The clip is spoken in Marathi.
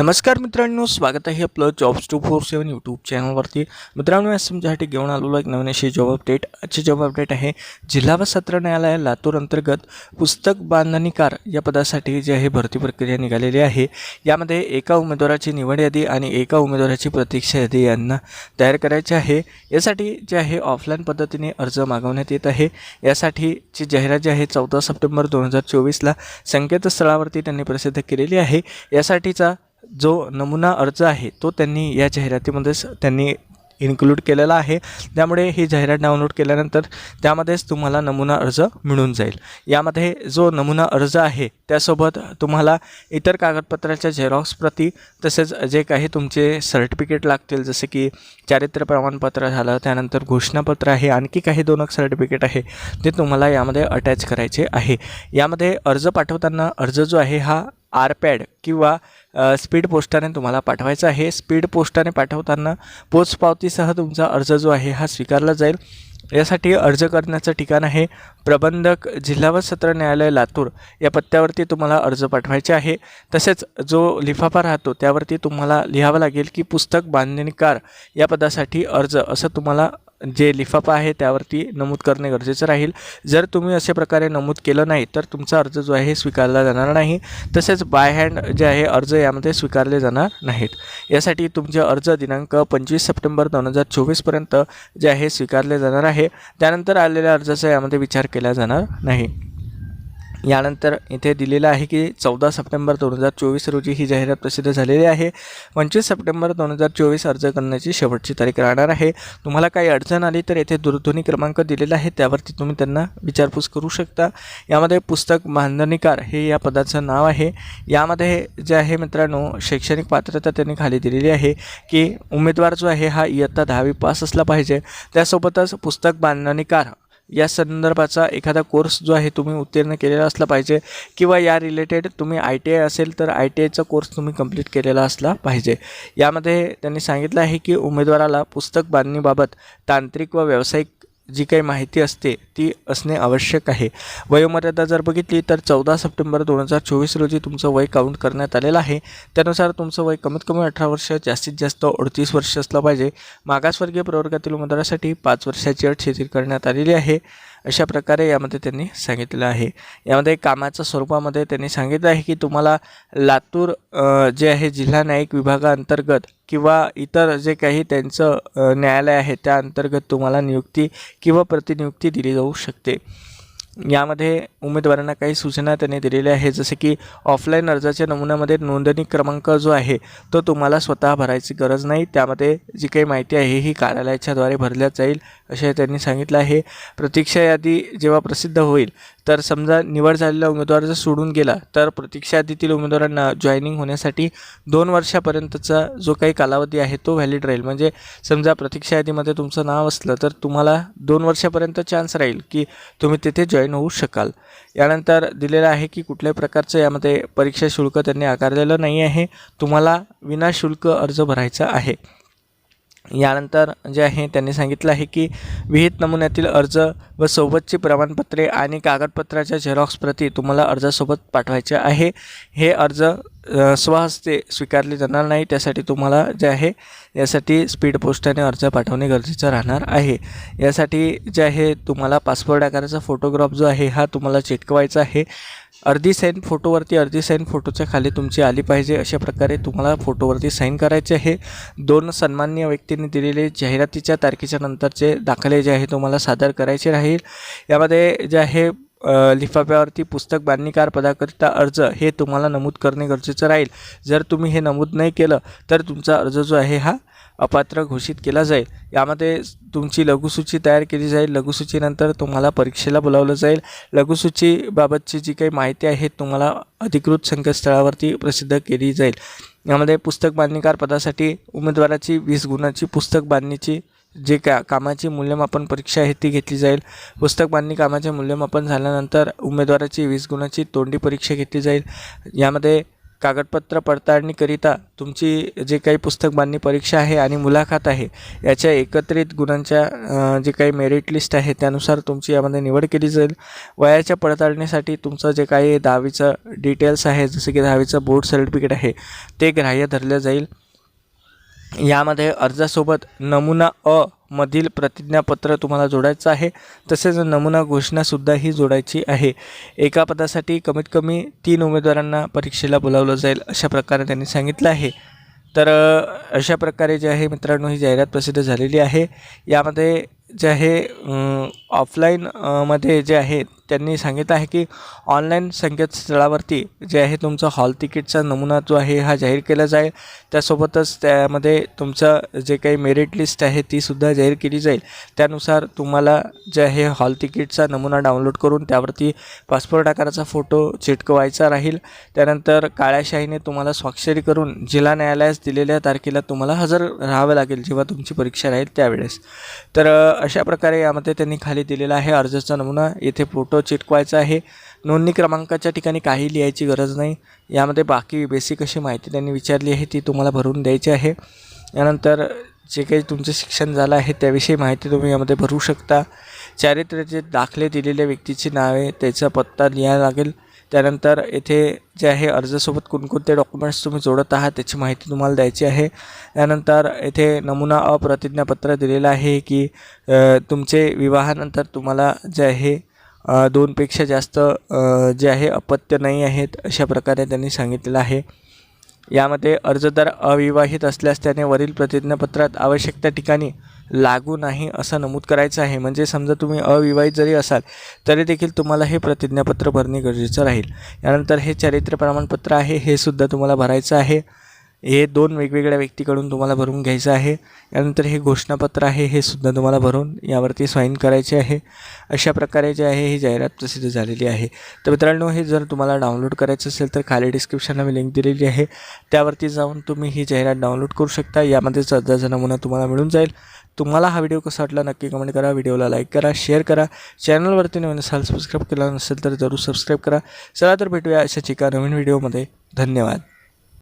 नमस्कार मित्रांनो स्वागत आहे आपलं jobs two four seven YouTube चॅनलवरती मित्रांनो आज तुमच्यासाठी घेऊन आलेलो एक नवीन अशी जॉब अपडेट आजची जॉब अपडेट आहे जिल्हा व सत्र न्यायालय लातूर अंतर्गत पुस्तक बांधणीकार या पदासाठी जी आहे भरती प्रक्रिया निघालेली आहे. यामध्ये एका उमेदवाराची निवड यादी आणि एका उमेदवाराची प्रतीक्षा यादी यांना तयार करायची आहे. यासाठी जे आहे ऑफलाईन पद्धतीने अर्ज मागवण्यात येत आहे. यासाठीची जाहिरात जी आहे चौदा सप्टेंबर दोन हजार चोवीसला संकेतस्थळावरती त्यांनी प्रसिद्ध केलेली आहे. यासाठीचा जो नमुना अर्ज आहे तो त्यांनी या जाहिरातीमध्येच त्यांनी इन्क्लूड केलेला आहे. त्यामुळे ही जाहिरात डाउनलोड केल्यानंतर त्यामध्येच तुम्हाला नमुना अर्ज मिळून जाईल. यामध्ये जो नमुना अर्ज आहे त्यासोबत तुम्हाला इतर कागदपत्राच्या झेरॉक्स प्रती तसेच जे काही तुमचे सर्टिफिकेट लागतील जसे की चारित्र्य प्रमाणपत्र झालं त्यानंतर घोषणापत्र आहे आणखी काही दोन सर्टिफिकेट आहे ते तुम्हाला यामध्ये अटॅच करायचे आहे. यामध्ये अर्ज पाठवताना अर्ज जो आहे हा आरपॅड किंवा स्पीड पोस्टाने तुम्हाला पाठवायचं आहे. स्पीड पोस्टाने पाठवताना पोचपावतीसह तुमचा अर्ज जो आहे हा स्वीकारला जाईल. यासाठी अर्ज करण्याचं ठिकाण आहे प्रबंधक जिल्हा व सत्र न्यायालय लातूर. या पत्त्यावरती तुम्हाला अर्ज पाठवायचे आहे. तसेच जो लिफाफा राहतो त्यावरती तुम्हाला लिहावं लागेल की पुस्तक बांधणीकार या पदासाठी अर्ज असं तुम्हाला जे लिफाफा आहे त्यावरती नमूद करणे गरजेचं राहील. जर तुम्ही अशा प्रकारे नमूद केलं नाही तर तुमचा अर्ज जो आहे स्वीकारला जाणार नाही. तसेच बाय हँड जे आहे अर्ज यामध्ये स्वीकारले जाणार नाहीत. यासाठी तुमचे अर्ज दिनांक पंचवीस सप्टेंबर दोन हजार चोवीसपर्यंत जे आहे स्वीकारले जाणार आहे. त्यानंतर आलेल्या अर्जाचा यामध्ये विचार केला जाणार नाही. यानंतर इथे दिलेलं आहे की चौदा सप्टेंबर दोन हजार चोवीस रोजी ही जाहिरात प्रसिद्ध झालेली आहे. पंचवीस सप्टेंबर दोन हजार चोवीस अर्ज करण्याची शेवटची तारीख राहणार आहे. तुम्हाला काही अडचण आली तर येथे दूरध्वनी क्रमांक दिलेला आहे. त्यावरती तुम्ही त्यांना विचारपूस करू शकता. यामध्ये पुस्तक बांधणीकार हे या पदाचं नाव आहे. यामध्ये जे आहे मित्रांनो शैक्षणिक पात्रता त्यांनी खाली दिलेली आहे की उमेदवार जो आहे हा इयत्ता दहावी पास असला पाहिजे. त्यासोबतच पुस्तक बांधणीकार या संदर्भाचा एखादा कोर्स जो आहे तुम्ही उत्तीर्ण केलेला असला पाहिजे किंवा या रिलेटेड तुम्ही आय टी आय असेल तर आय टी आयचा कोर्स तुम्ही कंप्लीट केलेला असला पाहिजे. यामध्ये त्यांनी सांगितलं आहे की उमेदवाराला पुस्तक बांधणीबाबत तांत्रिक व व्यावसायिक जी काही माहिती असते ती असणे आवश्यक आहे. वयोमर्यादा जर बघितली तर चौदा सप्टेंबर दोन हजार चोवीस रोजी तुमचं वय काउंट करण्यात आलेलं आहे. त्यानुसार तुमचं वय कमीत कमी अठरा वर्ष जास्तीत जास्त अडतीस वर्ष असलं पाहिजे. मागासवर्गीय प्रवर्गातील उमेदवारासाठी पाच वर्षाची अट शिथिल करण्यात आलेली आहे. अशा प्रकारे यामध्ये त्यांनी सांगितलेलं आहे. यामध्ये कामाच्या स्वरूपामध्ये त्यांनी सांगितलं आहे की तुम्हाला लातूर जे आहे जिल्हा न्यायिक विभागाअंतर्गत किंवा इतर जे काही त्यांचं न्यायालय आहे त्या अंतर्गत तुम्हाला नियुक्ती किंवा प्रतिनियुक्ती दिली जाऊ शकते. यामध्ये उमेदवारांना काही सूचना त्यांनी दिलेल्या आहे जसे की ऑफलाईन अर्जाच्या नमुन्यामध्ये नोंदणी क्रमांक जो आहे तो तुम्हाला स्वतः भरायची गरज नाही. त्यामध्ये जी काही माहिती आहे ही कार्यालयाच्याद्वारे भरल्या जाईल असे त्यांनी सांगितलं आहे. प्रतीक्षा यादी जेव्हा प्रसिद्ध होईल तर समजा निवड झालेला उमेदवार जर सोडून गेला तर प्रतीक्षा यादीतील उमेदवारांना जॉईनिंग होण्यासाठी दोन वर्षापर्यंतचा जो काही कालावधी आहे तो व्हॅलिड राहील. म्हणजे समजा प्रतीक्षा यादीमध्ये तुमचं नाव असलं तर तुम्हाला दोन वर्षापर्यंत चान्स राहील की तुम्ही तिथे जॉईन होऊ शकाल. यानंतर दिलेलं आहे की कुठल्याही प्रकारचं यामध्ये परीक्षा शुल्क त्यांनी आकारलेलं नाही आहे. तुम्हाला विनाशुल्क अर्ज भरायचा आहे. यानंतर जे आहे त्यांनी सांगितलं आहे की विहित नमुन्यातील अर्ज व सोबतची प्रमाणपत्रे आणि कागदपत्राच्या झेरॉक्स प्रती तुम्हाला अर्जासोबत पाठवायचे आहे. हे अर्ज स्वहस्ते स्वीकारले जाणार नाही. त्यासाठी तुम्हाला जे आहे यासाठी स्पीड पोस्टाने अर्ज पाठवणे गरजेचं राहणार आहे. यासाठी जे आहे तुम्हाला पासपोर्ट आकाराचा फोटोग्राफ जो आहे हा तुम्हाला चिटकवायचा आहे. अर्धी साईन फोटोवरती अर्धी साईन फोटोच्या खाली तुमची आली पाहिजे. अशा प्रकारे तुम्हाला फोटोवरती साईन करायचे आहे. दोन सन्मान्य व्यक्तींनी दिलेले जाहिरातीच्या तारखेच्या नंतरचे दाखले जे आहे तुम्हाला सादर करायचे राहील. यामध्ये जे आहे लिफाफ्यावरती पुस्तक बांधणीकार पदाकरिता अर्ज हे तुम्हाला नमूद करणे गरजेचं राहील. जर तुम्ही हे नमूद नाही केलं तर तुमचा अर्ज जो आहे हा अपात्र घोषित केला जाईल. यामध्ये तुमची लघुसूची तयार केली जाईल. लघुसूचीनंतर तुम्हाला परीक्षेला बोलावलं जाईल. लघुसूचीबाबतची जी काही माहिती आहे तुम्हाला अधिकृत संकेतस्थळावरती प्रसिद्ध केली जाईल. यामध्ये पुस्तक बांधणीकार पदासाठी उमेदवाराची वीस गुणाची पुस्तक बांधणीची जे का कामाची मूल्यमापन परीक्षा आहे ती घेतली जाईल. पुस्तक बांधणी कामाचे मूल्यमापन झाल्यानंतर उमेदवाराची वीस गुणाची तोंडी परीक्षा घेतली जाईल. यामध्ये कागदपत्र पडताळणीकरिता तुमची जे काही पुस्तक बांधणी परीक्षा आहे आणि मुलाखत आहे याच्या एकत्रित गुणांच्या जे काही मेरिट लिस्ट आहे त्यानुसार तुमची यामध्ये निवड केली जाईल. वयाच्या पडताळणीसाठी तुमचं जे काही दहावीचं डिटेल्स आहे जसं की दहावीचं बोर्ड सर्टिफिकेट आहे ते ग्राह्य धरलं जाईल. यामध्ये अर्जासोबत नमुना अ मधील प्रतिज्ञापत्र तुम्हाला जोडायचं आहे. तसेच नमुना घोषणासुद्धा ही जोडायची आहे. एका पदासाठी कमीत कमी तीन उमेदवारांना परीक्षेला बोलावलं जाईल अशा प्रकारे त्यांनी सांगितलं आहे. तर अशा प्रकारे जे आहे मित्रांनो ही जाहिरात प्रसिद्ध झालेली आहे. यामध्ये जे आहे ऑफलाईन मध्ये जे आहे त्यांनी सांगितलं आहे की ऑनलाईन संकेतस्थळावरती जे आहे तुमचा हॉल तिकीटचा नमुना जो आहे हा जाहीर केला जाईल. त्यासोबतच त्यामध्ये तुमचं जे काही मेरिट लिस्ट आहे तीसुद्धा जाहीर केली जाईल. त्यानुसार तुम्हाला जे आहे हॉल तिकीटचा नमुना डाउनलोड करून त्यावरती पासपोर्ट आकाराचा फोटो चिटकवायचा राहील. त्यानंतर काळ्याशाहीने तुम्हाला स्वाक्षरी करून जिल्हा न्यायालयास दिलेल्या तारखेला तुम्हाला हजर राहावं लागेल जेव्हा तुमची परीक्षा राहील त्यावेळेस. तर अशा प्रकारे यामध्ये त्यांनी खाली दिलेला आहे अर्जाचा नमुना. येथे फोटो चिटकवायचं आहे. नोंदणी क्रमांकाच्या ठिकाणी काही लिहायची गरज नाही. यामध्ये बाकी बेसिक अशी माहिती त्यांनी विचारली आहे ती तुम्हाला भरून द्यायची आहे. यानंतर जे काही तुमचं शिक्षण झालं आहे त्याविषयी माहिती तुम्ही यामध्ये भरू शकता. चारित्र्याचे दाखले दिलेल्या व्यक्तीची नावे त्याचा पत्ता लिहायला लागेल. त्यानंतर येथे जे आहे अर्जासोबत कोणकोणते डॉक्युमेंट्स तुम्ही जोडत आहात त्याची माहिती तुम्हाला द्यायची आहे. त्यानंतर येथे नमुना अप्रतिज्ञापत्र दिलेलं आहे की तुमचे विवाहानंतर तुम्हाला जे आहे दोनपेक्षा जास्त जे आहे अपत्य नाही आहेत अशा प्रकारे त्यांनी सांगितलेलं आहे. यामध्ये अर्जदार अविवाहित असल्यास त्याने वरील प्रतिज्ञापत्रात आवश्यक त्या ठिकाणी लागू नाही असं नमूद करायचं आहे. म्हणजे समजा तुम्ही अविवाहित जरी असाल तरी देखील तुम्हाला हे प्रतिज्ञापत्र भरणे गरजेचं राहील. यानंतर हे चरित्र प्रमाणपत्र आहे हे सुद्धा तुम्हाला भरायचं आहे. हे दोन वेगवेगळ्या व्यक्तीकडून तुम्हाला भरून घ्यायचं आहे. यानंतर हे घोषणापत्र आहे हे सुद्धा तुम्हाला भरून यावरती साईन करायचे आहे. अशा प्रकारे जे आहे ही जाहिरात प्रसिद्ध झालेली आहे. तर मित्रांनो हे जर तुम्हाला डाउनलोड करायचं असेल तर खाली डिस्क्रिप्शनला मी लिंक दिलेली आहे. त्यावरती जाऊन तुम्ही ही जाहिरात डाउनलोड करू शकता. यामध्ये अर्जाचा नमुना तुम्हाला मिळून जाईल. तुम्हाला हा व्हिडिओ कसा वाटला नक्की कमेंट करा. व्हिडिओला लाईक करा शेअर करा. चॅनलवरती नवीन असाल सबस्क्राईब केला नसेल तर जरूर सबस्क्राईब करा. चला तर भेटूया अशाच एका नवीन व्हिडिओमध्ये धन्यवाद.